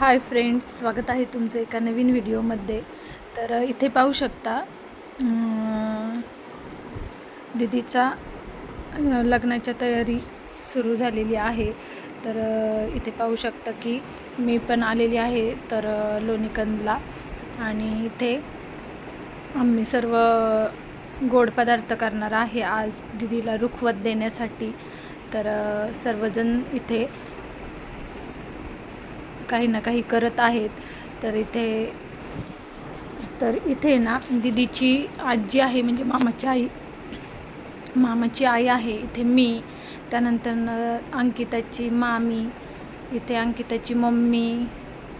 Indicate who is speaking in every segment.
Speaker 1: Hi friends स्वागत आहे तुमचं एका नवीन व्हिडिओमध्ये. तर इथे पाहू शकता दिदीचा दीदीचा लग्नाच्या तयारी सुरू झालेली आहे. तर इथे पाहू शकता की मी पण आलेली आहे तर लोणीकंदला आणि इथे आम्ही सर्व गोड पदार्थ करणार आहे आज दीदीला रुखवत देण्यासाठी. तर सर्वजण इथे काही ना काही करत आहेत. तर इथे तर इथे ना दिदीची आजी आहे म्हणजे मामाची आई मामाची आई आहे इथे मी. त्यानंतर अंकिताची मामी इथे अंकिताची मम्मी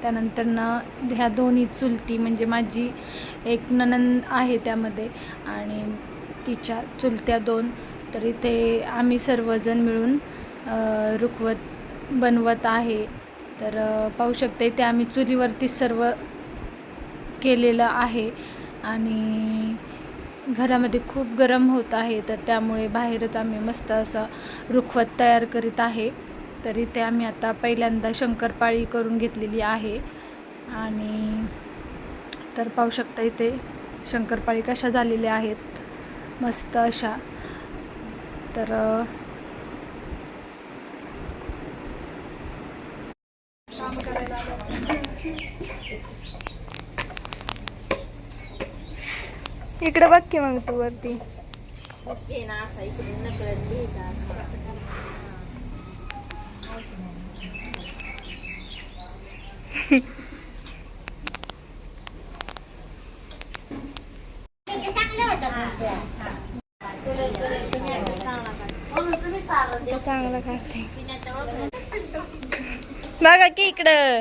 Speaker 1: त्यानंतर ह्या दोन्ही चुलती म्हणजे माझी एक ननंद आहे त्यामध्ये आणि तिच्या चुलत्या दोन. तर इथे आम्ही सर्वजण मिळून रुखवत बनवत आहे. तर पाहू शकता ते आम्ही चुलीवरती सर्व केलेलं आहे. आणि घरामध्ये खूप गरम होत आहे तर त्यामुळे बाहेरच आम्ही मस्त असं रुखवत तयार करीत आहे. तर इथे आम्ही आता पहिल्यांदा शंकरपाळी करून घेतलेली आहे. आणि तर पाहू शकता इथे शंकरपाळी कशा झालेल्या आहेत मस्त अशा. तर
Speaker 2: इकडे बघ की मग तू वरती. चांगलं काढते. बघा की इकडं.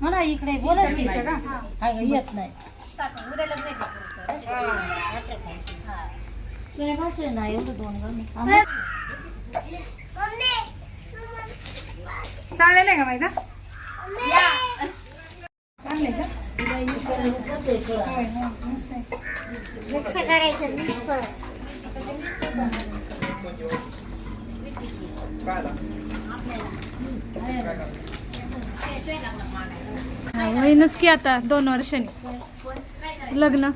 Speaker 3: मला इकडे बोलव की. हा, येत नाही. नाही एवढं दोन गाणी
Speaker 2: चालेल आहे का माहिती?
Speaker 3: मिक्स करायचं मिक्स.
Speaker 1: होईनच की आता दोन वर्षांनी. लग्न.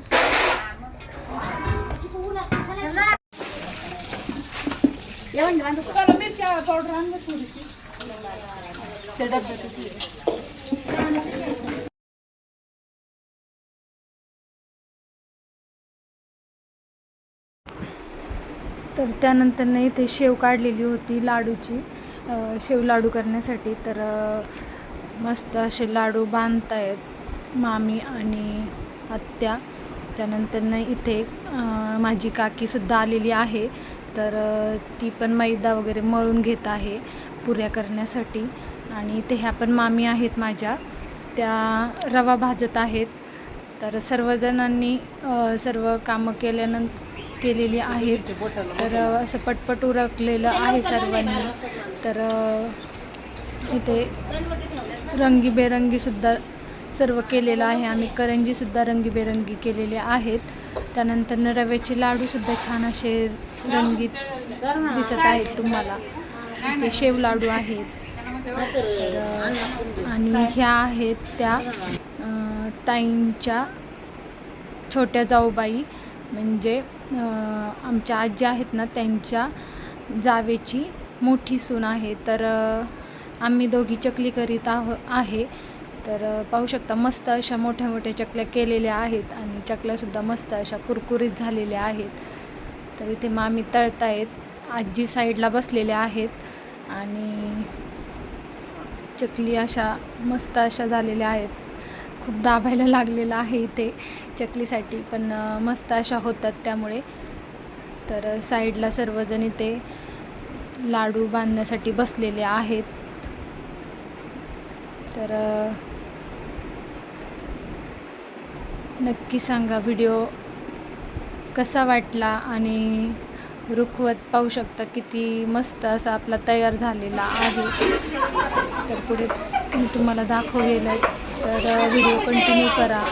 Speaker 1: तर त्यानंतर नाही इथे शेव काढलेली होती लाडूची शेव लाडू करण्यासाठी. तर मस्त असे लाडू बांधतायत मामी आणि आत्या. त्यानंतर इथे माझी काकीसुद्धा आलेली आहे. तर ती पण मैदा वगैरे मळून घेत आहे पुऱ्या करण्यासाठी. आणि इथे ह्या पण मामी आहेत माझ्या. त्या रवा भाजत आहेत. तर सर्वजणांनी सर्व कामं केल्यानंतर केलेली आहेत. तर असं पटपट उरकलेलं आहे सर्वांनी. तर इथे रंगीबेरंगीसुद्धा सर्व केलेलं आहे. आम्ही करंजीसुद्धा रंगीबेरंगी केलेले आहेत. त्यानंतर न रव्याचे लाडूसुद्धा छान असे रंगीत दिसत आहेत तुम्हाला. इथे शेव लाडू आहेत. आणि ह्या आहेत त्या ताईंच्या छोट्या जाऊबाई. म्हणजे आमच्या आजी आहेत ना त्यांच्या जावेची मोठी सून आहे. तर आम्ही दोघी चकली करीत आहो आहे. तर पाहू शकता मस्त अशा मोठ्या मोठ्या चकल्या केलेल्या आहेत आणि चकल्यासुद्धा मस्त अशा कुरकुरीत झालेल्या आहेत. तर इथे मामी तळतायत. आजी साईडला बसलेल्या आहेत आणि चकली अशा मस्त अशा झालेल्या आहेत. खूप दाबायला लागलेलं आहे इथे चकलीसाठी पण मस्त अशा होतात त्यामुळे. तर साईडला सर्वजण इथे लाडू बांधण्यासाठी बसलेले आहेत. तर नक्की सांगा व्हिडिओ कसा वाटला आणि रुखवत पाहू शकता किती मस्त असा आपला तयार झालेला आहे. तर पुढे मी तुम्हाला दाखवेलच. तर व्हिडिओ कंटिन्यू करा.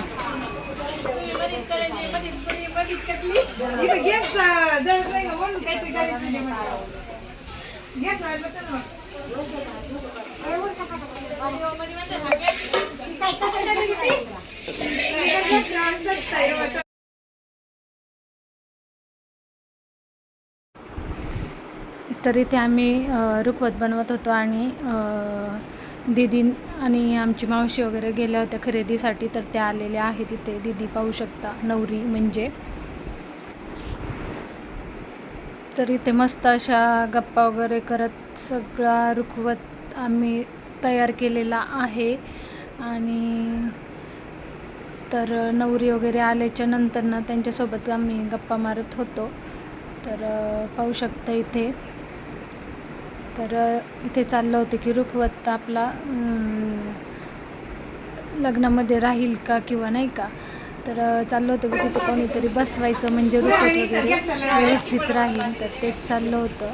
Speaker 1: तर इथे आम्ही रुखवत बनवत होतो आणि दिदी आणि आमची मावशी वगैरे गेल्या होत्या खरेदीसाठी तर त्या आलेल्या आहेत इथे. दीदी पाहू शकता नवरी म्हणजे. तर इथे मस्त अशा गप्पा वगैरे करत सगळा रुखवत आम्ही तयार केलेला आहे. आणि तर नवरी वगैरे आल्याच्यानंतर ना त्यांच्यासोबत आम्ही गप्पा मारत होतो. तर पाहू शकता इथे. तर इथे चाललं होतं की रुखवत आपला लग्नामध्ये राहील का किंवा नाही का? तर चाललं होतं की तिथे कोणीतरी बसवायचं म्हणजे रुखवत वगैरे व्यवस्थित राहील. तर तेच चाललं होतं.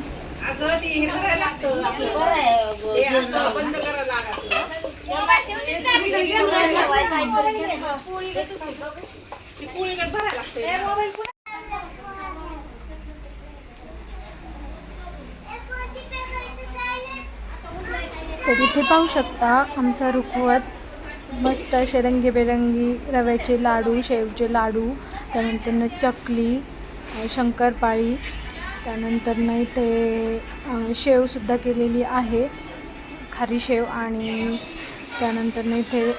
Speaker 1: तर इथे पाहू शकता आमचा रुखवत. मस्त असे रंगीबेरंगी रव्याचे लाडू शेवचे लाडू त्यानंतरनं चकली शंकरपाळी. त्यानंतर त्यानंतरनं इथे शेवसुद्धा केलेली आहे. खारी शेव आणि त्यानंतरनं इथे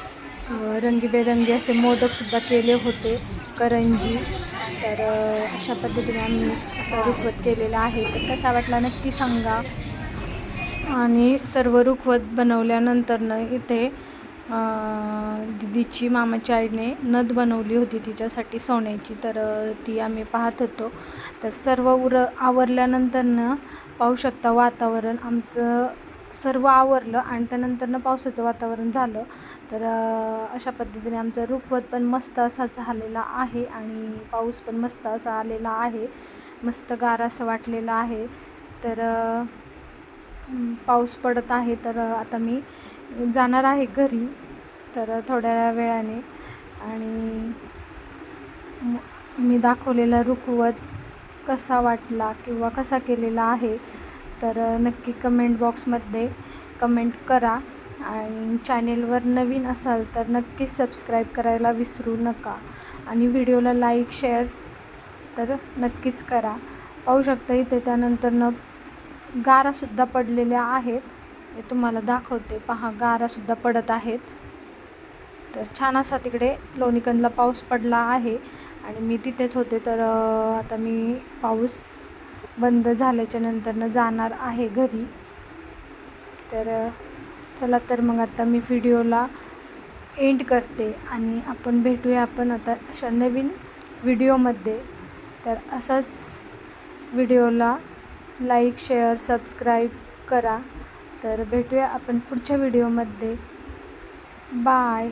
Speaker 1: रंगीबेरंगी असे मोदकसुद्धा केले होते करंजी. तर अशा पद्धतीने आम्ही असा रुखवत केलेला आहे. तर कसा वाटला नक्की सांगा. आणि सर्व रुखवत बनवल्यानंतरनं इथे दिदीची मामाच्या आईने नथ बनवली होती तिच्यासाठी सोन्याची. तर ती आम्ही पाहत होतो. तर सर्व उर आवरल्यानंतरनं पाहू शकता वातावरण आमचं सर्व आवरलं आणि त्यानंतरनं पावसाचं वातावरण झालं. तर अशा पद्धतीने आमचं रुखवत पण मस्त असा झालेला आहे आणि पाऊस पण मस्त असा आलेला आहे. मस्त गार असं वाटलेलं आहे. तर पाऊस पडत आहे तर आता मी जाणार आहे घरी तर थोड्या वेळाने. आणि मी दाखवलेला रुखवत कसा वाटला किंवा कसा केलेला आहे तर नक्की कमेंट बॉक्समध्ये कमेंट करा. आणि चॅनेलवर नवीन असाल तर नक्कीच सबस्क्राईब करायला विसरू नका. आणि व्हिडिओला लाईक शेअर तर नक्कीच करा. पाहू शकता इथे त्यानंतरनं गारासुद्धा पडलेल्या आहेत. मी तुम्हाला दाखवते. पहा गारासुद्धा पडत आहेत. तर छान असा तिकडे लोणीकंदला पाऊस पडला आहे आणि मी तिथेच होते. तर आता मी पाऊस बंद झाल्याच्या नंतरनं जाणार आहे घरी. तर चला तर मग आता मी व्हिडिओला एंड करते आणि आपण भेटूया आपण आता अशा नवीन व्हिडिओमध्ये. तर असंच व्हिडिओला लाईक शेअर सबस्क्राईब करा. तर भेटूया आपण पुढच्या व्हिडिओमध्ये. बाय.